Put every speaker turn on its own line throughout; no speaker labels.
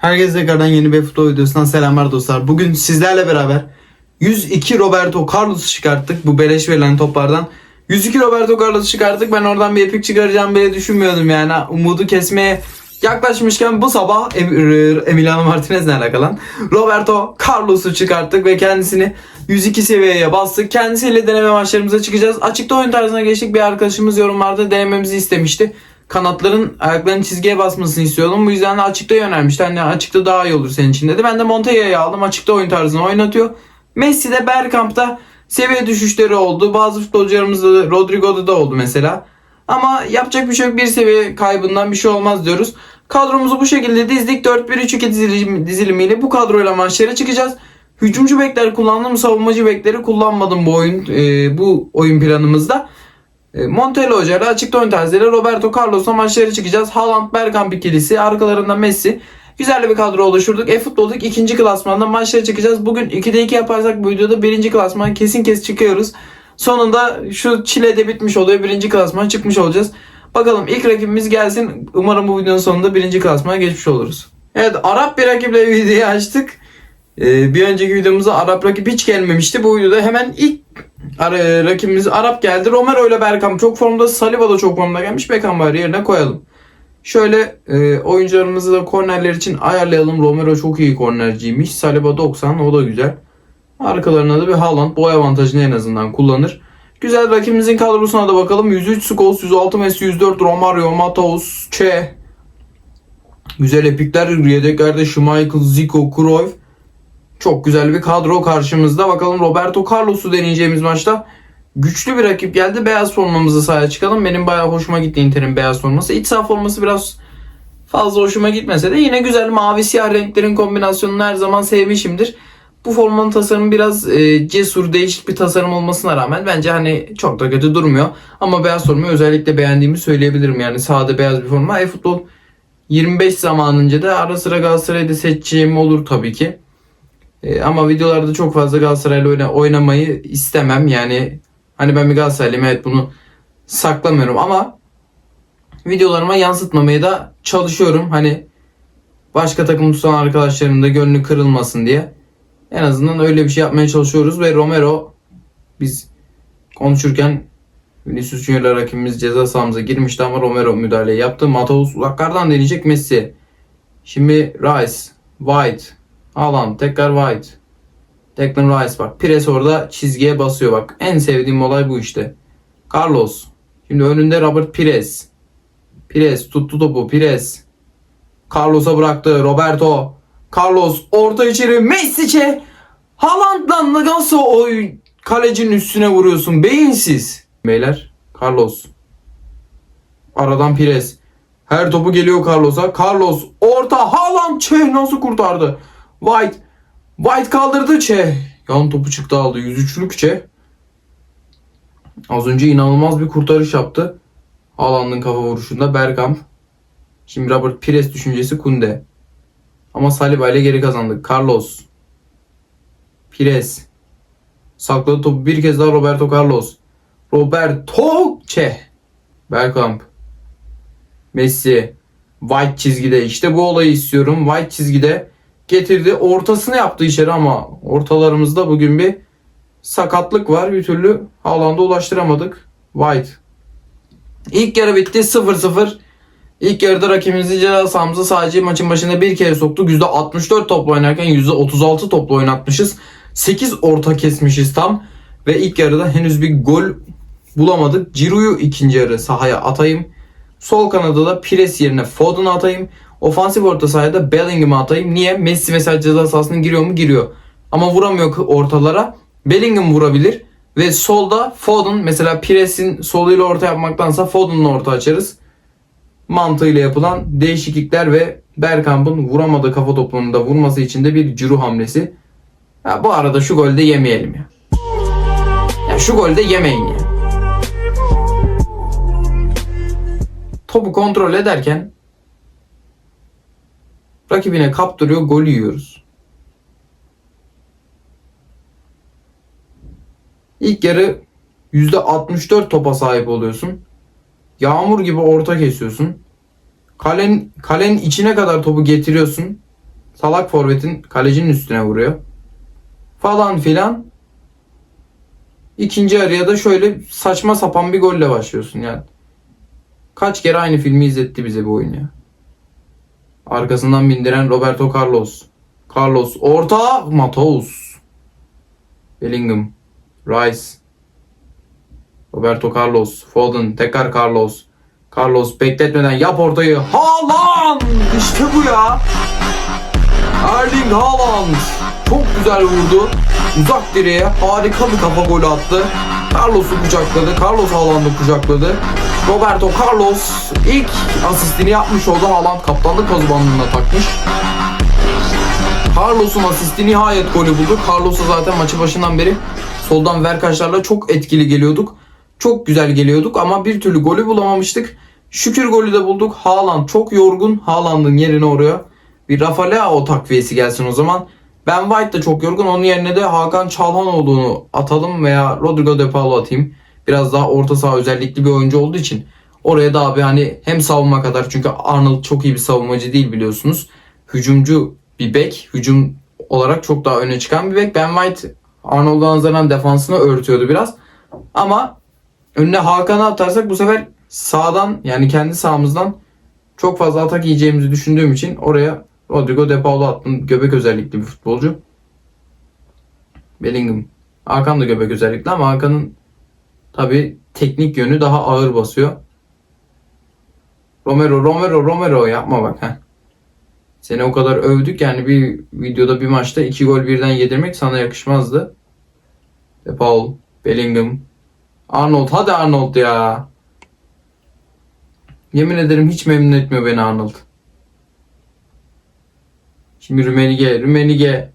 Herkese tekrardan yeni bir futbol videosundan selamlar dostlar. Bugün sizlerle beraber 102 Roberto Carlos'u çıkarttık bu beleş verilen toplardan. 102 Roberto Carlos'u çıkarttık. Ben oradan bir epik çıkaracağım bile düşünmüyordum yani. Umudu kesmeye yaklaşmışken bu sabah Em- Emiliano Martinez'le alakalı Roberto Carlos'u çıkarttık ve kendisini 102 seviyeye bastık. Kendisiyle deneme maçlarımıza çıkacağız. Açıkta oyun tarzına geçtik. Bir arkadaşımız yorumlarda denememizi istemişti. Kanatların ayaklarını çizgiye basmasını istiyordum. Bu yüzden de açıkta yönelmişti. Hani açıkta daha iyi olur senin için dedi. Ben de Montella'yı aldım. Açıkta oyun tarzını oynatıyor. Messi de Bergkamp'ta seviye düşüşleri oldu. Bazı futbolcularımızda da Rodrigo'da da oldu mesela. Ama yapacak bir şey yok. Bir seviye kaybından bir şey olmaz diyoruz. Kadromuzu bu şekilde dizdik. 4-1-3-2 dizilim, dizilimiyle bu kadroyla maçlara çıkacağız. Hücumcu bekler kullandım. Savunmacı bekleri kullanmadım bu oyun e, bu oyun planımızda. E, Montella Hoca ile açıkta oyun tarzıyla Roberto Carlos'la maçlara çıkacağız. Haaland Bergkamp ikilisi arkalarında Messi. Güzel bir kadro oluşturduk. E-Futbol'duk ikinci klasmanda maçlara çıkacağız. Bugün 2'de 2 yaparsak bu videoda birinci klasman kesin kes çıkıyoruz. Sonunda şu çile bitmiş oluyor. Birinci klasmana çıkmış olacağız. Bakalım ilk rakibimiz gelsin. Umarım bu videonun sonunda birinci klasmana geçmiş oluruz. Evet Arap bir rakiple videoyu açtık. Ee, bir önceki videomuzda Arap rakip hiç gelmemişti. Bu videoda hemen ilk ara, rakibimiz Arap geldi. Romero ile Bergkamp çok formda. Saliba da çok formda gelmiş. Beckenbauer yerine koyalım. Şöyle e, oyuncularımızı da kornerler için ayarlayalım. Romero çok iyi kornerciymiş. Saliba 90 o da güzel. Arkalarına da bir Haaland boy avantajını en azından kullanır. Güzel rakibimizin kadrosuna da bakalım. 103 Scholes, 106 Messi, 104 Romario, Matos, Che. Güzel epikler. Yedeklerde Schmeichel, Zico, Cruyff. Çok güzel bir kadro karşımızda. Bakalım Roberto Carlos'u deneyeceğimiz maçta güçlü bir rakip geldi. Beyaz formamızı sahaya çıkalım. Benim bayağı hoşuma gitti Inter'in beyaz forması. İç saha forması biraz fazla hoşuma gitmese de yine güzel mavi siyah renklerin kombinasyonunu her zaman sevmişimdir. Bu formanın tasarımı biraz e, cesur değişik bir tasarım olmasına rağmen bence hani çok da kötü durmuyor. Ama beyaz formayı özellikle beğendiğimi söyleyebilirim. Yani sade beyaz bir forma. E-futbol 25 zamanınca da ara sıra Galatasaray'da seçeceğim olur tabii ki. E, ama videolarda çok fazla Galatasaray'la oyna- oynamayı istemem. Yani hani ben bir Galatasaraylıyım evet bunu saklamıyorum ama videolarıma yansıtmamaya da çalışıyorum. Hani başka takım tutan arkadaşlarım da gönlü kırılmasın diye. En azından öyle bir şey yapmaya çalışıyoruz ve Romero biz konuşurken Vinicius Junior'la rakibimiz ceza sahamıza girmişti ama Romero müdahale yaptı. Matheus uzaklardan deneyecek Messi. Şimdi Rice, White, Haaland, tekrar White. Declan Rice bak. Pires orada çizgiye basıyor bak. En sevdiğim olay bu işte. Carlos. Şimdi önünde Robert Pires. Pires tuttu topu. Pires. Carlos'a bıraktı. Roberto. Carlos orta içeri. Messi'ce. Haaland'la nasıl o kalecinin üstüne vuruyorsun? Beyinsiz. Beyler. Carlos. Aradan Pires. Her topu geliyor Carlos'a. Carlos orta. Haaland çe nasıl kurtardı? White. White kaldırdı çe. Yan topu çıktı aldı. 103'lük çe. Az önce inanılmaz bir kurtarış yaptı. Haaland'ın kafa vuruşunda Bergkamp. Şimdi Robert Pires düşüncesi Kunde. Ama Saliba ile geri kazandık. Carlos. Pires. Sakladı topu bir kez daha Roberto Carlos. Roberto Çe. Bergkamp. Messi. White çizgide. İşte bu olayı istiyorum. White çizgide getirdi. Ortasını yaptı içeri ama ortalarımızda bugün bir sakatlık var. Bir türlü Haaland'a ulaştıramadık. White. İlk yarı bitti 0-0. İlk yarıda rakibimizi ceza sahamıza sadece maçın başında bir kere soktuk. %64 topla oynarken %36 topla oynatmışız. 8 orta kesmişiz tam. Ve ilk yarıda henüz bir gol bulamadık. Ciro'yu ikinci yarı sahaya atayım. Sol kanada da Pires yerine Foden'ı atayım. Ofansif orta sahaya da Bellingham'ı atayım. Niye? Messi mesela ceza sahasına giriyor mu? Giriyor. Ama vuramıyor ortalara. Bellingham vurabilir. Ve solda Foden mesela Pires'in soluyla orta yapmaktansa Foden'la orta açarız. Mantığıyla yapılan değişiklikler ve Bergkamp'ın vuramadığı kafa da vurması için de bir ciro hamlesi. Ya bu arada şu golde yemeyelim ya. Ya şu golde yemeyin ya. Topu kontrol ederken rakibine kaptırıyor, gol yiyoruz. İlk yarı %64 topa sahip oluyorsun. Yağmur gibi orta kesiyorsun. Kalenin, kalenin içine kadar topu getiriyorsun. salak forvetin kalecinin üstüne vuruyor. Falan filan. İkinci araya da şöyle saçma sapan bir golle başlıyorsun yani. Kaç kere aynı filmi izletti bize bu oyun ya. Arkasından bindiren Roberto Carlos. Carlos orta Matos. Bellingham. Rice. Roberto Carlos. Foden. Tekrar Carlos. Carlos bekletmeden yap ortayı. Haaland! İşte bu ya. Erling Haaland. Çok güzel vurdu. Uzak direğe harika bir kafa golü attı. Carlos'u kucakladı. Carlos Haaland'ı kucakladı. Roberto Carlos ilk asistini yapmış oldu. Haaland kaptanlık pazubandına takmış. Carlos'un asisti nihayet golü buldu. Carlos'a zaten maçı başından beri soldan verkaçlarla çok etkili geliyorduk. Çok güzel geliyorduk ama bir türlü golü bulamamıştık. Şükür golü de bulduk. Haaland çok yorgun. Haaland'ın yerine oraya bir Rafa Leao takviyesi gelsin o zaman. Ben White de çok yorgun. Onun yerine de Hakan Çalhanoğlu'nu atalım veya Rodrigo De Paulo atayım. Biraz daha orta saha özellikli bir oyuncu olduğu için oraya da abi hani hem savunma kadar çünkü Arnold çok iyi bir savunmacı değil biliyorsunuz. Hücumcu bir bek. Hücum olarak çok daha öne çıkan bir bek. Ben White Arnold'a nazaran defansını örtüyordu biraz. Ama önüne Hakan'ı atarsak bu sefer sağdan yani kendi sahamızdan çok fazla atak yiyeceğimizi düşündüğüm için oraya Rodrigo De Paulo attım. Göbek özellikli bir futbolcu. Bellingham. Hakan da göbek özellikli ama Hakan'ın tabi teknik yönü daha ağır basıyor. Romero, Romero, Romero yapma bak. Heh. Seni o kadar övdük yani bir videoda bir maçta iki gol birden yedirmek sana yakışmazdı. De Paul, Bellingham, Arnold. Hadi Arnold ya. Yemin ederim hiç memnun etmiyor beni Arnold. Şimdi Rümenige, Rümenige.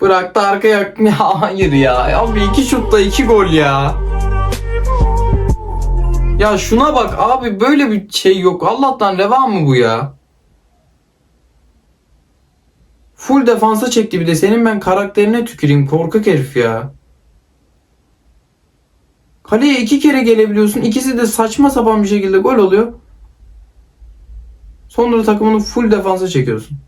Bıraktı arkaya. Ya hayır ya. Abi iki şutta iki gol ya. Ya şuna bak abi böyle bir şey yok. Allah'tan reva mı bu ya? Full defansa çekti bir de. Senin ben karakterine tüküreyim. Korkak herif ya. Kaleye iki kere gelebiliyorsun. İkisi de saçma sapan bir şekilde gol oluyor. Sonra takımını full defansa çekiyorsun.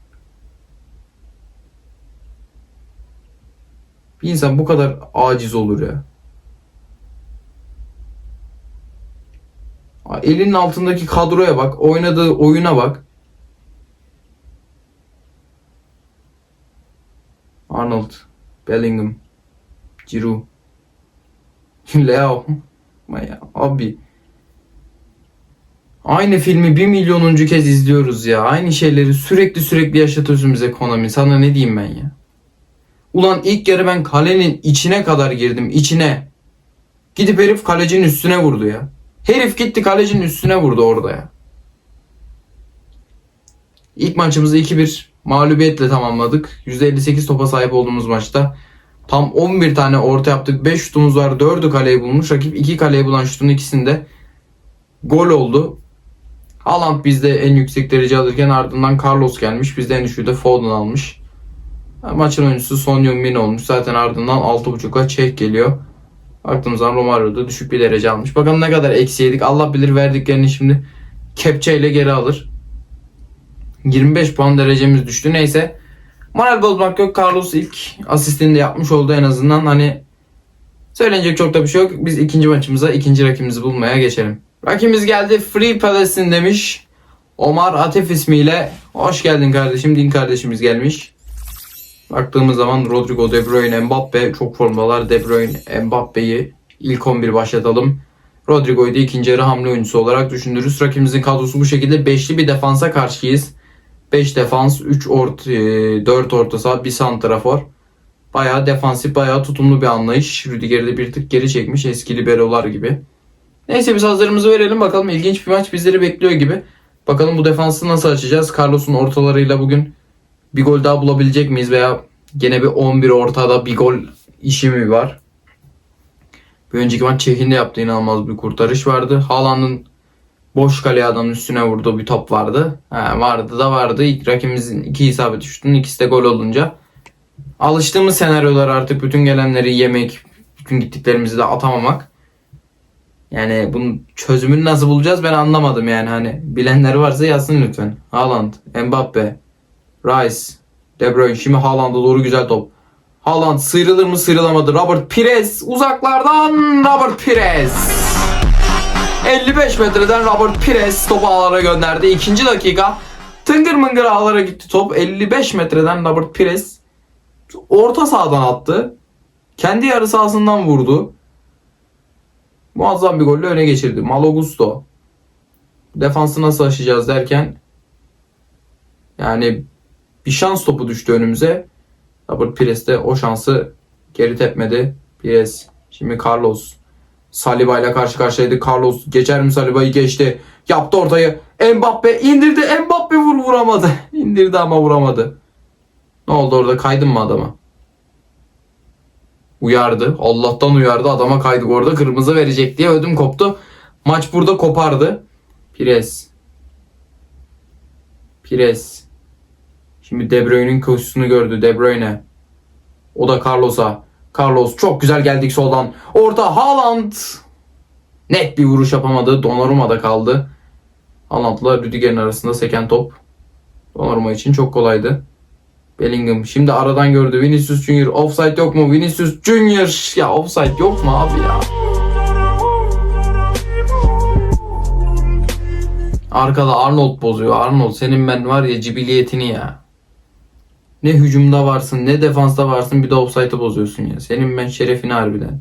Bir insan bu kadar aciz olur ya. Elinin altındaki kadroya bak. Oynadığı oyuna bak. Arnold, Bellingham, Giroud, Leo. Ya abi. Aynı filmi bir milyonuncu kez izliyoruz ya. Aynı şeyleri sürekli sürekli yaşatıyorsun bize Konami. Sana ne diyeyim ben ya. Ulan ilk yarı ben kalenin içine kadar girdim. içine. Gidip herif kalecinin üstüne vurdu ya. Herif gitti kalecinin üstüne vurdu orada ya. İlk maçımızı 2-1 mağlubiyetle tamamladık. %58 topa sahip olduğumuz maçta. Tam 11 tane orta yaptık. 5 şutumuz var. 4'ü kaleyi bulmuş. Rakip 2 kaleyi bulan şutun ikisinde gol oldu. Haaland bizde en yüksek derece alırken ardından Carlos gelmiş. Bizde en düşüğü de Foden almış. Maçın oyuncusu Son Heung-min olmuş. Zaten ardından 6.5'a Çek geliyor. Baktığımızdan Romario da düşük bir derece almış. Bakalım ne kadar eksi yedik. Allah bilir verdiklerini şimdi kepçeyle geri alır. 25 puan derecemiz düştü. Neyse. Moral bozmak yok. Carlos ilk asistini de yapmış oldu en azından. Hani söylenecek çok da bir şey yok. Biz ikinci maçımıza ikinci rakibimizi bulmaya geçelim. Rakibimiz geldi. Free Palestine demiş. Omar Atif ismiyle. Hoş geldin kardeşim. Din kardeşimiz gelmiş. Baktığımız zaman Rodrigo, De Bruyne, Mbappe çok formalar. De Bruyne, Mbappe'yi ilk 11 başlatalım. Rodrigo'yu da ikinci yarı hamle oyuncusu olarak düşünürüz. Rakibimizin kadrosu bu şekilde. Beşli bir defansa karşıyız. 5 defans, 3 orta, 4 orta saha, 1 santrafor. Bayağı defansif, bayağı tutumlu bir anlayış. Rüdiger'i bir tık geri çekmiş eski liberolar gibi. Neyse biz hazırımızı verelim bakalım. İlginç bir maç bizleri bekliyor gibi. Bakalım bu defansı nasıl açacağız? Carlos'un ortalarıyla bugün bir gol daha bulabilecek miyiz veya gene bir 11 ortada bir gol işi mi var? Bir önceki maç Çekin de yaptığı inanılmaz bir kurtarış vardı. Haaland'ın boş kaleye adamın üstüne vurduğu bir top vardı. Ha, vardı da vardı. İlk rakibimizin iki isabet şutunun ikisi de gol olunca. Alıştığımız senaryolar artık bütün gelenleri yemek, bütün gittiklerimizi de atamamak. Yani bunun çözümünü nasıl bulacağız ben anlamadım yani hani bilenler varsa yazsın lütfen. Haaland, Mbappe, Rice, De Bruyne şimdi Haaland'a doğru güzel top. Haaland sıyrılır mı sıyrılamadı. Robert Pires uzaklardan Robert Pires. 55 metreden Robert Pires topu ağlara gönderdi. İkinci dakika tıngır mıngır ağlara gitti top. 55 metreden Robert Pires orta sahadan attı. Kendi yarı sahasından vurdu. Muazzam bir golle öne geçirdi. Malo Gusto. Defansı nasıl aşacağız derken yani bir şans topu düştü önümüze. Robert Pires de o şansı geri tepmedi. Pires. Şimdi Carlos. Saliba ile karşı karşıyaydı. Carlos geçer mi Saliba'yı geçti. Yaptı ortayı. Mbappe indirdi. Mbappe vur vuramadı. İndirdi ama vuramadı. Ne oldu orada kaydın mı adama? Uyardı. Allah'tan uyardı. Adama kaydık orada. Kırmızı verecek diye ödüm koptu. Maç burada kopardı. Pires. Pires. Şimdi De Bruyne'in koşusunu gördü. De Bruyne. O da Carlos'a. Carlos çok güzel geldik soldan. Orta Haaland. Net bir vuruş yapamadı. Donnarumma'da kaldı. Haaland'la Rüdiger'in arasında seken top. Donnarumma için çok kolaydı. Bellingham şimdi aradan gördü. Vinicius Junior offside yok mu? Vinicius Junior ya offside yok mu abi ya? Arkada Arnold bozuyor. Arnold senin ben var ya cibiliyetini ya. Ne hücumda varsın ne defansta varsın bir de offside'ı bozuyorsun ya. Senin ben şerefini harbiden.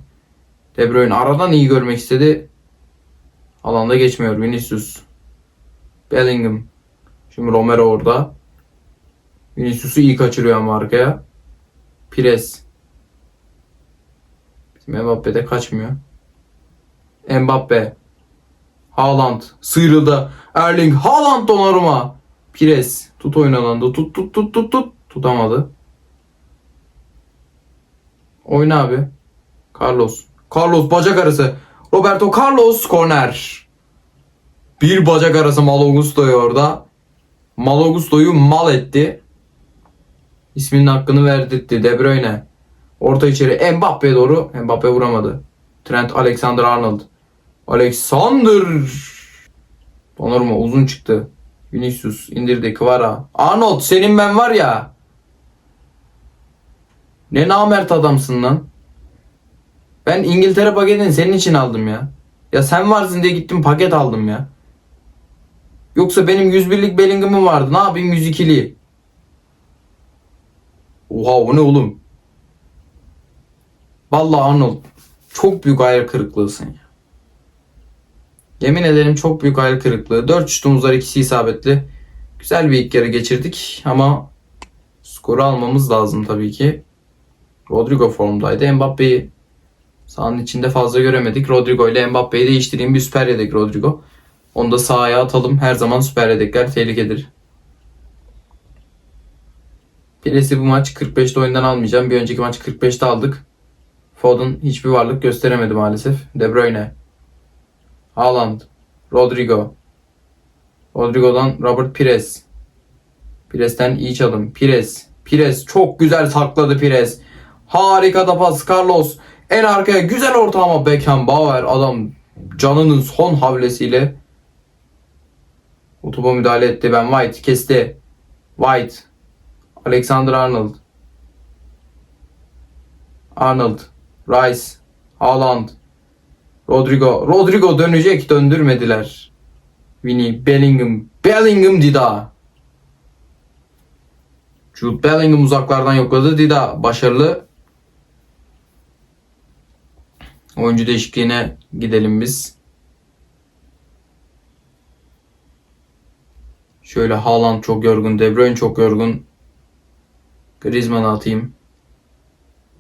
De Bruyne aradan iyi görmek istedi. Alanda geçmiyor Vinicius. Bellingham. Şimdi Romero orada. Vinicius'u iyi kaçırıyor ama arkaya. Pires. Mbappe de kaçmıyor. Mbappe. Haaland sıyrıldı. Erling Haaland Donnarumma. Pires tut oynananda tut tut tut tut tut tutamadı. Oyna abi. Carlos. Carlos bacak arası. Roberto Carlos korner. Bir bacak arası Malo Gusto'yu orada. Malo Gusto'yu mal etti. İsminin hakkını verdirtti. De Bruyne. Orta içeri Mbappe'ye doğru. Mbappe vuramadı. Trent Alexander-Arnold. Alexander. Donnarumma uzun çıktı. Vinicius indirdi. Kvara. Arnold senin ben var ya. Ne namert adamsın lan. Ben İngiltere paketini senin için aldım ya. Ya sen varsın diye gittim paket aldım ya. Yoksa benim 101'lik Bellingham'ım vardı. Ne yapayım 102'liği? Oha o ne oğlum? Vallahi Arnold çok büyük hayal kırıklığısın ya. Yemin ederim çok büyük hayal kırıklığı. 4 şutumuz ikisi isabetli. Güzel bir ilk yarı geçirdik ama skoru almamız lazım tabii ki. Rodrigo formdaydı. Mbappe'yi sahanın içinde fazla göremedik. Rodrigo ile Mbappe'yi değiştireyim. Bir süper yedek Rodrigo. Onu da sahaya atalım. Her zaman süper yedekler tehlikedir. Piresi bu maç 45'te oyundan almayacağım. Bir önceki maç 45'te aldık. Foden hiçbir varlık gösteremedi maalesef. De Bruyne. Haaland. Rodrigo. Rodrigo'dan Robert Pires. Pires'ten iyi çalım. Pires. Pires çok güzel sakladı Pires. Harika da pas Carlos. En arkaya güzel orta ama Beckenbauer adam canının son havlesiyle topa müdahale etti. Ben White kesti. White. Alexander Arnold. Arnold. Rice. Haaland. Rodrigo. Rodrigo dönecek döndürmediler. Vinny. Bellingham. Bellingham Dida. Jude Bellingham uzaklardan yokladı. Dida başarılı. Oyuncu değişikliğine gidelim biz. Şöyle Haaland çok yorgun. De Bruyne çok yorgun. Griezmann'ı atayım.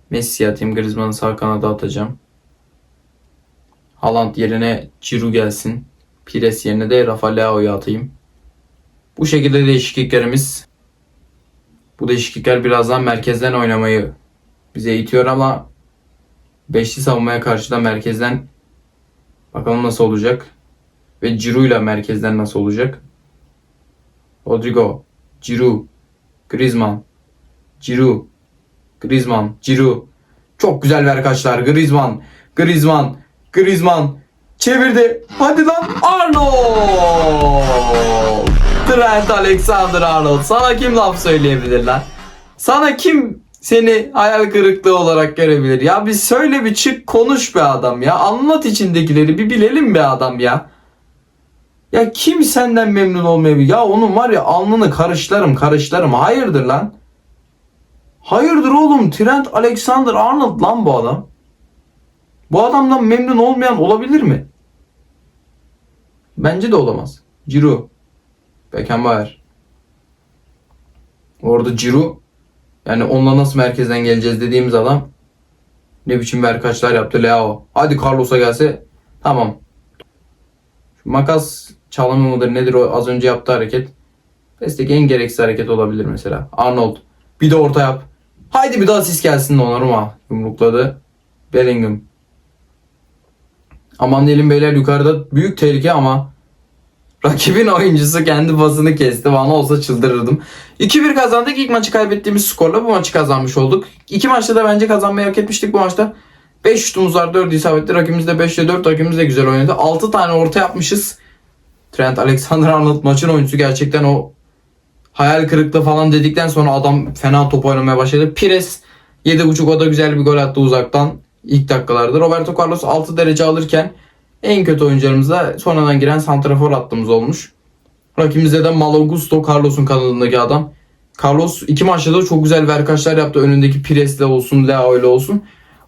Messi atayım. Griezmann'ı sağ kanada atacağım. Haaland yerine Giroud gelsin. Pires yerine de Rafa Leao'yu atayım. Bu şekilde değişikliklerimiz. Bu değişiklikler birazdan merkezden oynamayı bize itiyor ama beşli savunmaya karşı da merkezden bakalım nasıl olacak. Ve Giroud ile merkezden nasıl olacak. Rodrigo, Giroud, Griezmann, Giroud, Griezmann, Giroud. Çok güzel ver kaçlar. Griezmann, Griezmann, Griezmann çevirdi. Hadi lan Arnold. Trent Alexander Arnold. Sana kim laf söyleyebilir lan? Sana kim seni hayal kırıklığı olarak görebilir? Ya bir söyle bir çık konuş be adam ya. Anlat içindekileri bir bilelim be adam ya. Ya kim senden memnun olmayabilir? Ya onun var ya alnını karışlarım karışlarım. Hayırdır lan? Hayırdır oğlum? Trent Alexander Arnold lan bu adam. Bu adamdan memnun olmayan olabilir mi? Bence de olamaz. Ciro. Beckenbauer. Orada Ciro. Yani onunla nasıl merkezden geleceğiz dediğimiz adam. Ne biçim verkaçlar yaptı Leao. Hadi Carlos'a gelse. Tamam. Şu makas çalımı mıdır nedir o az önce yaptığı hareket. Pesteki en gereksiz hareket olabilir mesela. Arnold. Bir de orta yap. Haydi bir daha asist gelsin Donnarumma. Yumrukladı. Bellingham. Aman diyelim beyler yukarıda büyük tehlike ama rakibin oyuncusu kendi pasını kesti. Bana olsa çıldırırdım. 2-1 kazandık. İlk maçı kaybettiğimiz skorla bu maçı kazanmış olduk. İki maçta da bence kazanmayı hak etmiştik bu maçta. 5 şutumuz var 4 isabetli. Rakibimiz de 5'te 4. Rakibimiz de güzel oynadı. 6 tane orta yapmışız. Trent Alexander-Arnold maçın oyuncusu gerçekten o hayal kırıklığı falan dedikten sonra adam fena top oynamaya başladı. Pires 7.5 o da güzel bir gol attı uzaktan ilk dakikalarda. Roberto Carlos 6 derece alırken en kötü oyuncularımıza sonradan giren santrafor attığımız olmuş. Rakibimizde de Malo Gusto Carlos'un kanadındaki adam. Carlos iki maçta da çok güzel verkaçlar yaptı. Önündeki Pires'le olsun, Leo ile olsun.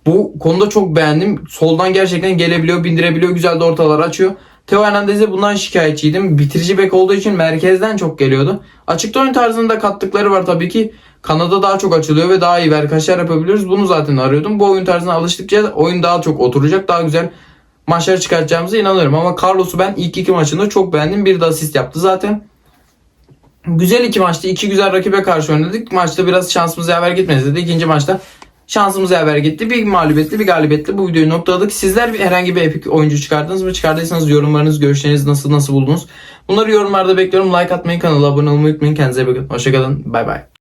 Bu konuda çok beğendim. Soldan gerçekten gelebiliyor, bindirebiliyor. Güzel de ortalar açıyor. Teo Hernandez'e bundan şikayetçiydim. Bitirici bek olduğu için merkezden çok geliyordu. Açıkta oyun tarzında kattıkları var tabii ki. Kanada daha çok açılıyor ve daha iyi verkaçlar yapabiliyoruz. Bunu zaten arıyordum. Bu oyun tarzına alıştıkça oyun daha çok oturacak. Daha güzel maçlar çıkartacağımıza inanıyorum. Ama Carlos'u ben ilk iki maçında çok beğendim. Bir de asist yaptı zaten. Güzel iki maçtı. iki güzel rakibe karşı oynadık. Maçta biraz şansımız yaver gitmedi dedi. İkinci maçta şansımız yaver gitti. Bir mağlubiyetli bir galibiyetle bu videoyu noktaladık. Sizler herhangi bir epik oyuncu çıkardınız mı? Çıkardıysanız yorumlarınız, görüşleriniz nasıl nasıl buldunuz? Bunları yorumlarda bekliyorum. Like atmayı, kanala abone olmayı unutmayın. Kendinize iyi bakın. Hoşçakalın. Bay bay.